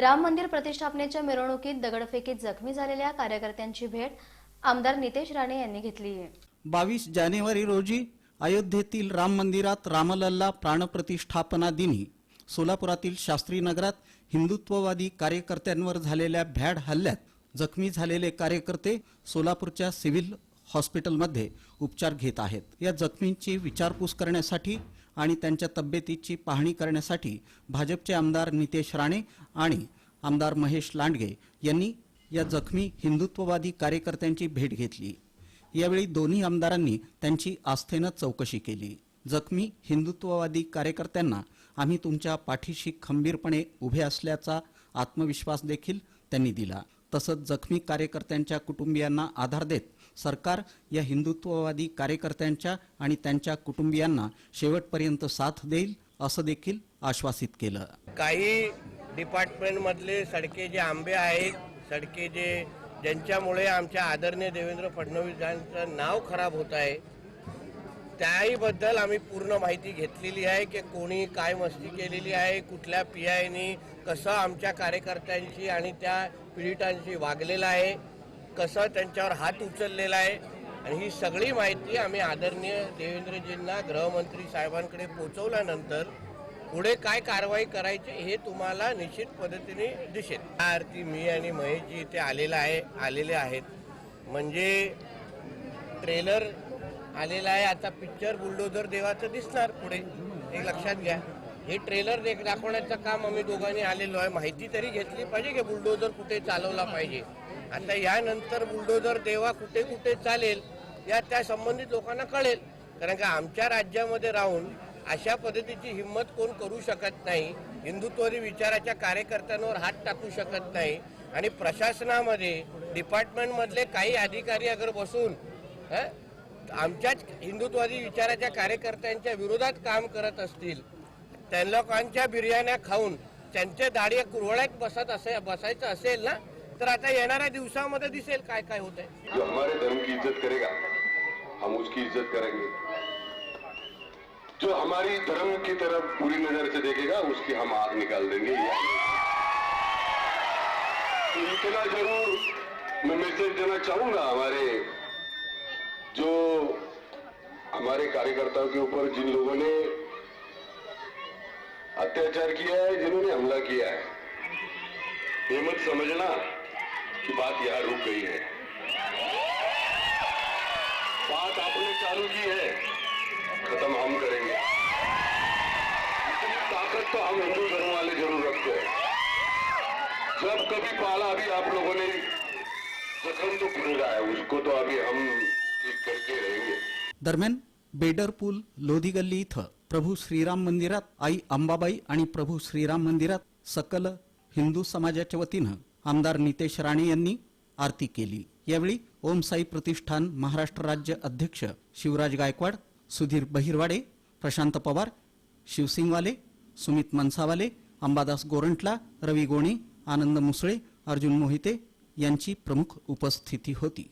राम मंदिर प्रतिष्ठापनेच्या मिरवणुकीत दगडफेकीत जखमी झालेल्या कार्यकर्त्यांची भेट आमदार नितेश राणे यांनी घेतली. बावीस जानेवारी रोजी अयोध्येतील राम मंदिरात रामलल्ला प्राणप्रतिष्ठापना दिनी सोलापुरातील शास्त्री नगरात हिंदुत्ववादी कार्यकर्त्यांवर झालेल्या भ्याड हल्ल्यात जखमी झालेले कार्यकर्ते सोलापूरच्या सिव्हिल हॉस्पिटलमध्ये उपचार घेत आहेत. या जखमींची विचारपूस करण्यासाठी आणि त्यांच्या तब्येतीची पाहणी करण्यासाठी भाजपचे आमदार नितेश राणे आणि आमदार महेश लांडगे यांनी या जखमी हिंदुत्ववादी कार्यकर्त्यांची भेट घेतली. यावेळी दोन्ही आमदारांनी त्यांची आस्थेनं चौकशी केली. जखमी हिंदुत्ववादी कार्यकर्त्यांना आम्ही तुमच्या पाठीशी खंबीरपणे उभे असल्याचा आत्मविश्वास देखील त्यांनी दिला. तसंच जखमी कार्यकर्त्यांच्या कुटुंबियांना आधार देत सरकार या हिंदुत्ववादी कार्यकर्त्यांच्या आणि त्यांच्या कुटुंबियांना शेवटपर्यंत साथ देईल असं देखील आश्वासित केलं. काही डिपार्टमेंटमधले सडके जे आंबे आहेत सडके जे ज्यांच्यामुळे आमच्या आदरणीय देवेंद्र फडणवीस यांचं नाव खराब होत आहे त्याही बद्दल आम्ही पूर्ण माहिती घेतलेली आहे की कोणी काय मस्ती केलेली आहे कुठल्या पी आयनी कसं आमच्या कार्यकर्त्यांशी आणि त्या पीडितांशी वागलेलं आहे. कसं त्यांच्यावर हात उचललेला आहे. आणि ही सगळी माहिती आम्ही आदरणीय देवेंद्रजींना गृहमंत्री साहेबांकडे पोहोचवल्यानंतर पुढे काय कारवाई करायची हे तुम्हाला निश्चित पद्धतीने दिसेल. त्या मी आणि महेशजी इथे आलेला आहे आलेले आहेत. म्हणजे ट्रेलर आलेला आहे. आता पिक्चर बुलडोझर देवाचं दिसणार पुढे. एक लक्षात घ्या. हे ट्रेलर देख दाखवण्याचं काम आम्ही दोघांनी आलेलो आहे. माहिती तरी घेतली पाहिजे की बुलडोझर कुठे चालवला पाहिजे. आता यानंतर बुलडोझर देवा कुठे कुठे चालेल या त्या संबंधित लोकांना कळेल. कारण का आमच्या राज्यामध्ये राहून अशा पद्धतीची हिंमत कोण करू शकत नाही हिंदुत्वरी विचाराच्या कार्यकर्त्यांवर हात टाकू शकत नाही. आणि प्रशासनामध्ये डिपार्टमेंटमधले काही अधिकारी अगर बसून आमच्याच हिंदुत्ववादी विचाराच्या कार्यकर्त्यांच्या विरोधात काम करत असतील त्या लोकांच्या बिर्याण्या खाऊन त्यांच्या दाढी कुरवळ्यात बसत असे बसायचं असेल ना तर आता येणाऱ्या दिवसामध्ये दिसेल काय काय होतंय. जो हमारे धर्म की इज्जत करेगा हम उसकी इज्जत करेंगे। जो हमारी धर्म की तरफ पूरी नजर से देखेगा उसकी हम आग निकाल देंगे तो इतना जरूर मैं मैसेज देना चाहूंगा हमारे जो हमारे कार्यकर्ताओं के ऊपर जिन लोगों ने अत्याचार किया है, जिन्होंने हमला किया है। ये मत समझना कि बात यहाँ रुक गई है। बात आपने चालू की है, खत्म हम करेंगे। इतनी ताकत तो हम हिंदू धर्म वाले ज़रूर रखते हैं। जब कभी पाला अभी आप लोगों ने, जख्म तो खुलेगा है, उसको तो अभी हम ठीक करके रहेंगे। दरम्यान बेडरपूल लोधी गल्ली इथं प्रभू श्रीराम मंदिरात आई अंबाबाई आणि प्रभू श्रीराम मंदिरात सकल हिंदू समाजाच्या वतीनं आमदार नितेश राणे यांनी आरती केली. यावेळी ओम साई प्रतिष्ठान महाराष्ट्र राज्य अध्यक्ष शिवराज गायकवाड सुधीर बहिरवाडे प्रशांत पवार शिवसिंगवाले सुमित मनसावाले अंबादास गोरंटला रवी गोणे आनंद मुसळे अर्जुन मोहिते यांची प्रमुख उपस्थिती होती.